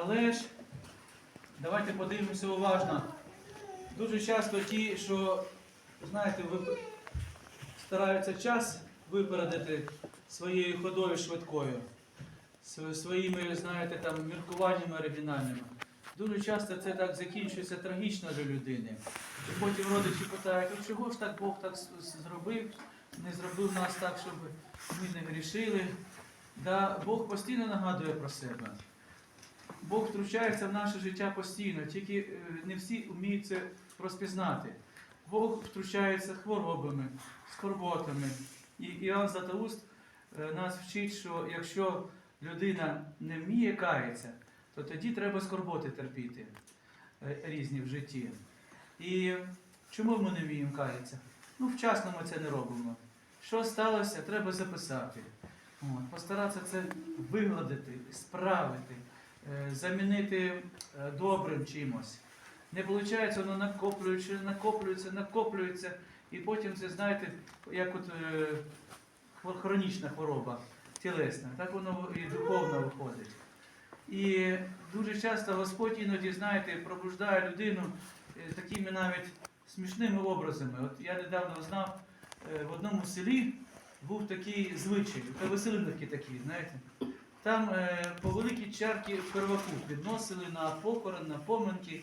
Але ж давайте подивимося уважно. Дуже часто ті, що, знаєте, ви стараються час випередити своєю ходою швидкою, своїми, знаєте, там міркуваннями оригінальними. Дуже часто це так закінчується трагічно для людини. І потім родичі питають, «А чого ж так Бог так зробив, не зробив нас так, щоб ми не грішили. Да, Бог постійно нагадує про себе. Бог втручається в наше життя постійно, тільки е, не всі вміють це розпізнати. Бог втручається хворобами, скорботами. І Іоанн Златоуст е, нас вчить, що якщо людина не вміє каятися, то тоді треба скорботи терпіти е, різні в житті. І чому ми не вміємо каятися? Ну, вчасно ми це не робимо. Що сталося, треба записати. От, постаратися це вигладити, справити, замінити е, добрим чимось. Не виходить, воно накоплюється, накоплюється, накоплюється, і потім це, знаєте, як от е, хронічна хвороба тілесна, так воно і духовно виходить. І дуже часто Господь іноді, знаєте, пробуждає людину е, такими навіть смішними образами. От я недавно знав, е, в одному селі був такий звичай, веселинки такі, знаєте. Там е, по великій чарки перваку підносили на похорон, на поминки.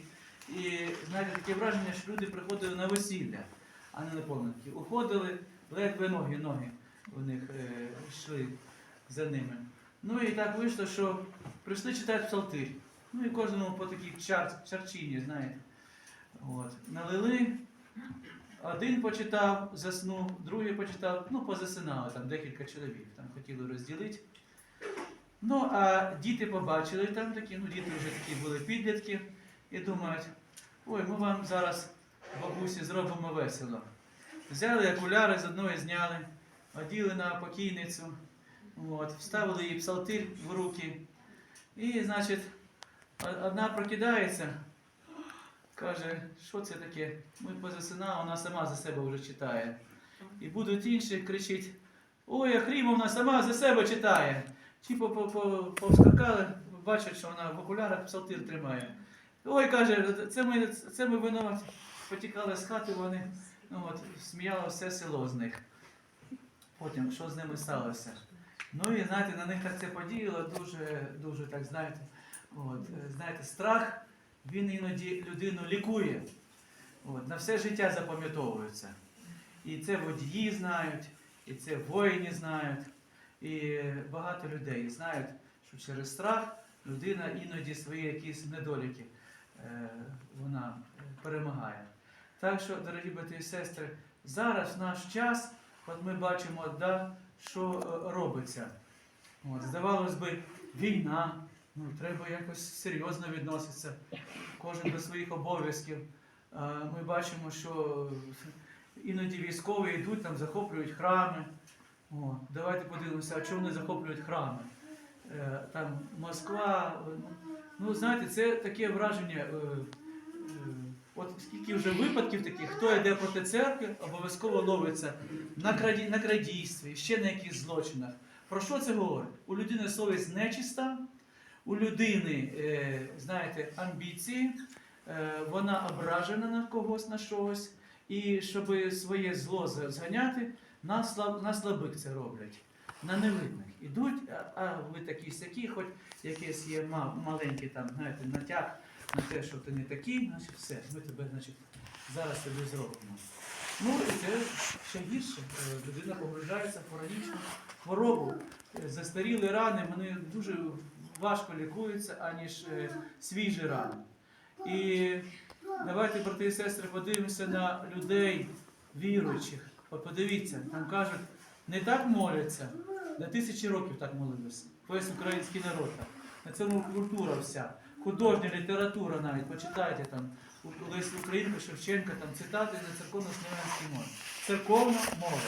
І знаєте, таке враження, що люди приходили на весілля, а не на поминки. Уходили, ледве ноги, ноги у них е, йшли за ними. Ну і так вийшло, що прийшли читати псалтир. Ну і кожному по такій чар, чарчині, знаєте. От. Налили, один почитав, заснув, другий почитав, ну, позасинали там декілька чоловік, там хотіли розділити. Ну, а діти побачили там такі, ну діти вже такі були підлітки, і думають, ой, ми вам зараз, бабусі, зробимо весело. Взяли окуляри з одної зняли, оділи на покійницю, от, вставили їй псалтир в руки. І, значить, одна прокидається, каже, що це таке? Ми позасинали, вона сама за себе вже читає. І будуть інші кричать, ой, Ахрімовна сама за себе читає. По- по- повскакали, бачать, що вона в окулярах псалтир тримає. Ой, каже, це ми, це ми винуваті. Потікали з хати, вони ну, от, сміяло все село з них. Потім, що з ними сталося. Ну і знаєте, на них так це подіяло дуже, дуже так, знаєте, от, знаєте, страх, він іноді людину лікує. От, на все життя запам'ятовується. І це водії знають, і це воїни знають, і багато людей знають, що через страх людина іноді свої якісь недоліки е, вона е, перемагає. Так що, дорогі брати і сестри, зараз наш час, от ми бачимо, да, що е, робиться. От, здавалось би, війна, ну, треба якось серйозно відноситися, кожен до своїх обов'язків. Ми бачимо, що іноді військові йдуть, там захоплюють храми. О, давайте подивимося, чому вони захоплюють храми? Е, Там Москва. Ну, знаєте, це таке враження. е, е, От скільки вже випадків таких, хто йде проти церкви, обов'язково ловиться на, краді, на крадійстві, ще на якихось злочинах. Про що це говорить? У людини совість нечиста, у людини, е, знаєте, амбіції, е, вона ображена на когось, на щось, і щоб своє зло зганяти, на, слаб, на слабих це роблять, на невидних. Ідуть, а, а ви такі сякі, хоч якийсь є ма- маленький там, знаєте, натяг на те, що ти не такий, значить все, ми тебе значить, зараз тобі зробимо. Ну і це ще гірше. Е, Людина погружається в хронічну хворобу. Е, Застарілі рани вони дуже важко лікуються, аніж е, свіжі рани. І давайте, брати і сестри, подивимося на людей віруючих. От подивіться, там кажуть, не так моляться, на тисячі років так молилися. Весь український народ. На цьому культура вся. Художня література навіть, почитайте там Лесь Українка, Шевченка, там цитати на церковно-слов'янській мові. Церковна мова.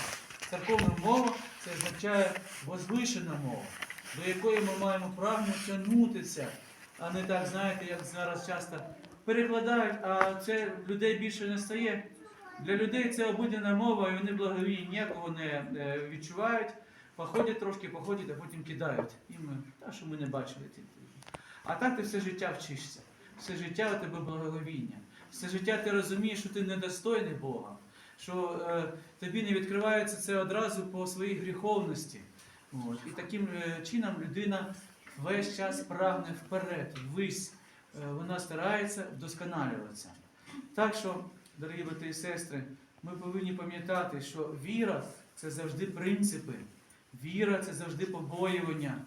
Церковна мова це означає возвишена мова, до якої ми маємо прагнути тягнутися, а не так, знаєте, як зараз часто перекладають, а це людей більше не стає. Для людей це обидена мова, і вони благовій ніякого не е, відчувають. Походять трошки, походять, а потім кидають. І ми, та що ми не бачили. ті- А так ти все життя вчишся, все життя у тебе благоговіння, все життя ти розумієш, що ти недостойний Бога, що е, тобі не відкривається це одразу по своїй гріховності. От. І таким е, чином людина весь час прагне вперед, ввись. Е, Вона старається вдосконалюватися. Так що, дорогі брати і сестри, ми повинні пам'ятати, що віра це завжди принципи, віра це завжди побоювання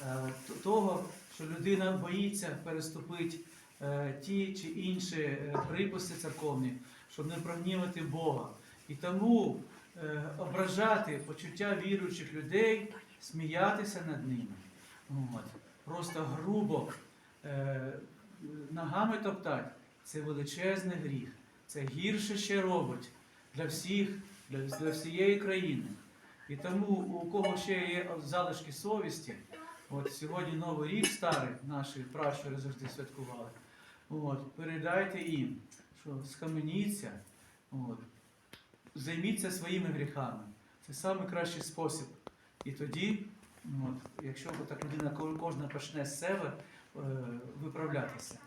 е, того, що людина боїться переступити е, ті чи інші е, приписи церковні, щоб не прогнівати Бога. І тому ображати почуття віруючих людей, сміятися над ними. Просто грубо ногами топтати це величезний гріх. Це гірше ще робить для всіх, для, для всієї країни. І тому у кого ще є залишки совісті, от сьогодні Новий рік старий, наші пращури завжди святкували. От, передайте їм, що схаменіться, от, займіться своїми гріхами. Це найкращий спосіб. І тоді, от, якщо так людина кожна почне з себе е, виправлятися,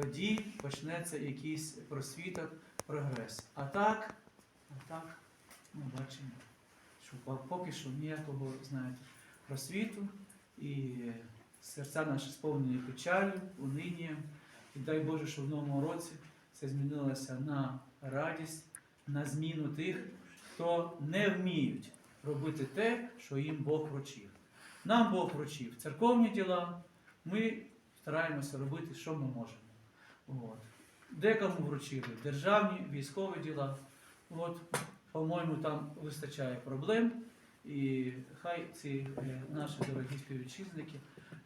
тоді почнеться якийсь просвіток, прогрес. А так, а так, ми бачимо, що поки що ніякого, знаєте, просвіту і серця наші сповнені печалю, унинням. І дай Боже, що в новому році це змінилося на радість, на зміну тих, хто не вміють робити те, що їм Бог вручив. Нам Бог вручив церковні діла, ми стараємося робити, що ми можемо. От. Декому вручили державні, військові діла. От, по-моєму, там вистачає проблем. І хай ці е, наші дорогі співвітчизники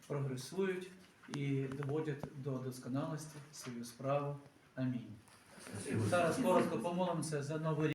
прогресують і доводять до досконалості свою справу. Амінь. Зараз коротко помолимося за новий рік.